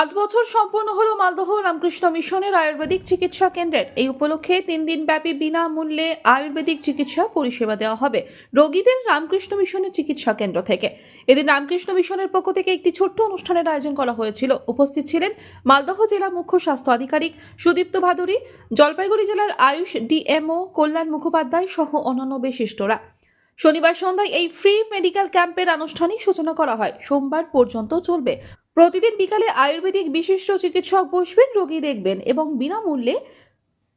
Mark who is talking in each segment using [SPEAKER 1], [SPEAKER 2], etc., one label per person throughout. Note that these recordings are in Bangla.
[SPEAKER 1] পাঁচ বছর সম্পূর্ণ হলো মালদহ রামকৃষ্ণ মিশনের আয়ুর্বেদিক চিকিৎসা কেন্দ্রের। এই উপলক্ষে তিন দিন ব্যাপী বিনামূল্যে আয়ুর্বেদিক চিকিৎসা পরিষেবা দেওয়া হবে রোগীদের রামকৃষ্ণ মিশনের চিকিৎসা কেন্দ্র থেকে। এদিন রামকৃষ্ণ মিশনের পক্ষ থেকে একটি ছোট্ট অনুষ্ঠানের আয়োজন করা হয়েছিল। উপস্থিত ছিলেন মালদহ জেলা মুখ্য স্বাস্থ্য আধিকারিক সুদীপ্ত ভাদুরী, জলপাইগুড়ি জেলার আয়ুষ ডিএমও কল্যাণ মুখোপাধ্যায় সহ অন্যান্য বিশিষ্টরা। শনিবার সন্ধ্যায় এই ফ্রি মেডিকেল ক্যাম্পের আনুষ্ঠানিক সূচনা করা হয়। সোমবার পর্যন্ত চলবে প্রতিদিন বিকালে আয়ুর্বেদিক বিশিষ্ট চিকিৎসক বসবেন রোগী দেখবেন এবং বিনামূল্যে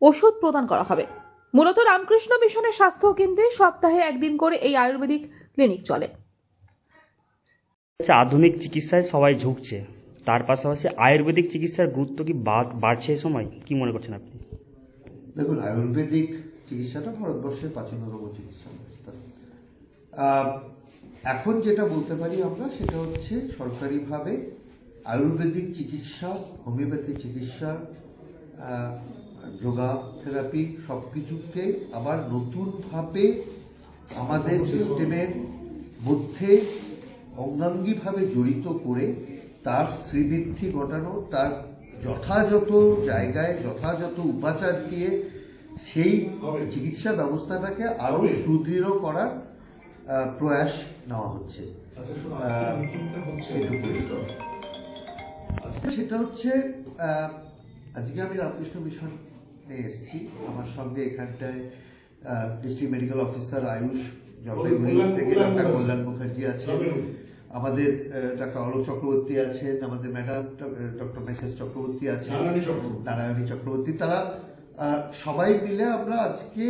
[SPEAKER 1] ওষুধ প্রদান করা হবে। মূলত রামকৃষ্ণ মিশনের স্বাস্থ্য কেন্দ্রে সপ্তাহে একদিন করে এই আয়ুর্বেদিক ক্লিনিক চলে।
[SPEAKER 2] আধুনিক চিকিৎসায় সবাই ঝুঁকছে। তার পাশাপাশি আয়ুর্বেদিক চিকিৎসার গুরুত্ব কি বা- বাড়ছে এই সময়? কি মনে করছেন আপনি?
[SPEAKER 3] দেখুন আয়ুর্বেদিক চিকিৎসাটা ভারতবর্ষের প্রাচীনতম চিকিৎসা ব্যবস্থা। এখন যেটা বলতে পারি আমরা সেটা হচ্ছে সরকারিভাবে আয়ুর্বেদিক চিকিৎসা হোমিওপ্যাথি চিকিৎসা যোগা থেরাপি সব কিছুকে আবার নতুনভাবে আমাদের সিস্টেমের মধ্যে অঙ্গাঙ্গিভাবে জড়িত করে তার শ্রীবৃদ্ধি ঘটানো তার যথাযথ জায়গায় যথাযথ উপাচার দিয়ে সেই চিকিৎসা ব্যবস্থাটাকে আরও সুদৃঢ় করার প্রয়াস নেওয়া হচ্ছে। এইটুকুই। সেটা হচ্ছে আজকে আমি রামকৃষ্ণ মিশনে এসেছি। আমার সঙ্গে এখানটায় district medical officer AYUSH Jalpaiguri থেকে ডাক্তার কল্যাণ মুখার্জি আছেন। আমাদের ডাক্তার অলোক চক্রবর্তী আছেন আমাদের ম্যাডাম ডক্টর মেসেস চক্রবর্তী আছেন।
[SPEAKER 4] নারায়ণী চক্রবর্তী।
[SPEAKER 3] তারা সবাই মিলে আমরা আজকে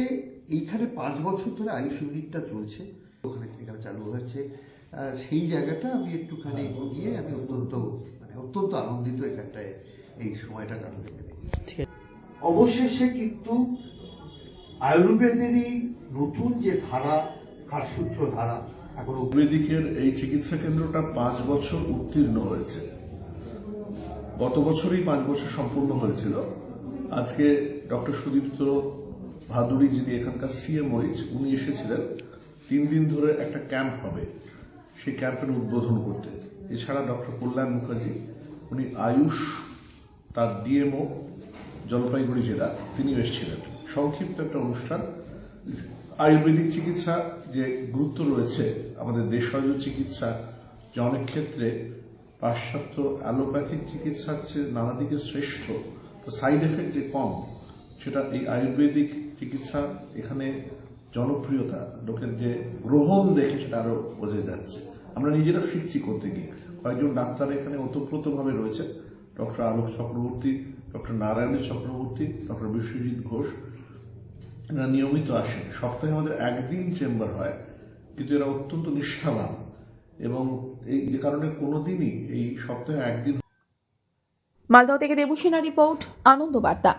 [SPEAKER 3] এইখানে পাঁচ বছর ধরে আয়ুষ ইউনিটটা চলছে। ওখানে এখানে চালু হয়েছে সেই জায়গাটা আমি একটুখানি গিয়ে আমি অত্যন্ত অত্যন্ত আনন্দিত এখানটায় এই সময়টা কাটাতে পেরে। অবশেষে কিন্তু আয়ুর্বেদেরই নতুন যে ধারা কাঠসূত্র ধারা এখন
[SPEAKER 4] আয়ুর্বেদিকের এই চিকিৎসা কেন্দ্রটা পাঁচ বছর উত্তীর্ণ হয়েছে। গত বছরই পাঁচ বছর সম্পূর্ণ হয়েছিল। আজকে ডক্টর সুদীপ্ত ভাদুরী যিনি এখানকার সিএমওইচ উনি এসেছিলেন। তিন দিন ধরে একটা ক্যাম্প হবে। সেই ক্যাম্পের উদ্বোধন করতে। এছাড়া ডক্টর কল্যাণ মুখার্জি উনি আয়ুষ, তার ডিএমও জলপাইগুড়ি জেলা তিনিও এসেছিলেন। সংক্ষিপ্ত একটা অনুষ্ঠান। আয়ুর্বেদিক চিকিৎসা যে গুরুত্ব রয়েছে আমাদের দেশজ চিকিৎসা, যে অনেক ক্ষেত্রে পাশ্চাত্য অ্যালোপ্যাথিক চিকিৎসার চেয়ে নানা দিকে শ্রেষ্ঠ, তো সাইড এফেক্ট যে কম, সেটা এই আয়ুর্বেদিক চিকিৎসা এখানে জনপ্রিয়তা, লোকের যে গ্রহণ দেখে সেটা আরও বোঝা যাচ্ছে। আমরা নিজেরা শিখছি করতে গিয়ে। কয়েকজন ডাক্তার এখানে ওতপ্রোতভাবে রয়েছে doctor Alok Chakraborty, doctor Narayan Chakraborty, doctor Biswajit Ghosh. এরা নিয়মিত আসেন। সপ্তাহে আমাদের একদিন চেম্বার হয়, কিন্তু এরা অত্যন্ত নিষ্ঠাবান। এবং এই যে কারণে কোনোদিনই এই সপ্তাহে একদিন
[SPEAKER 1] মালদহ থেকে দেবসেনা রিপোর্ট, আনন্দ বার্তা।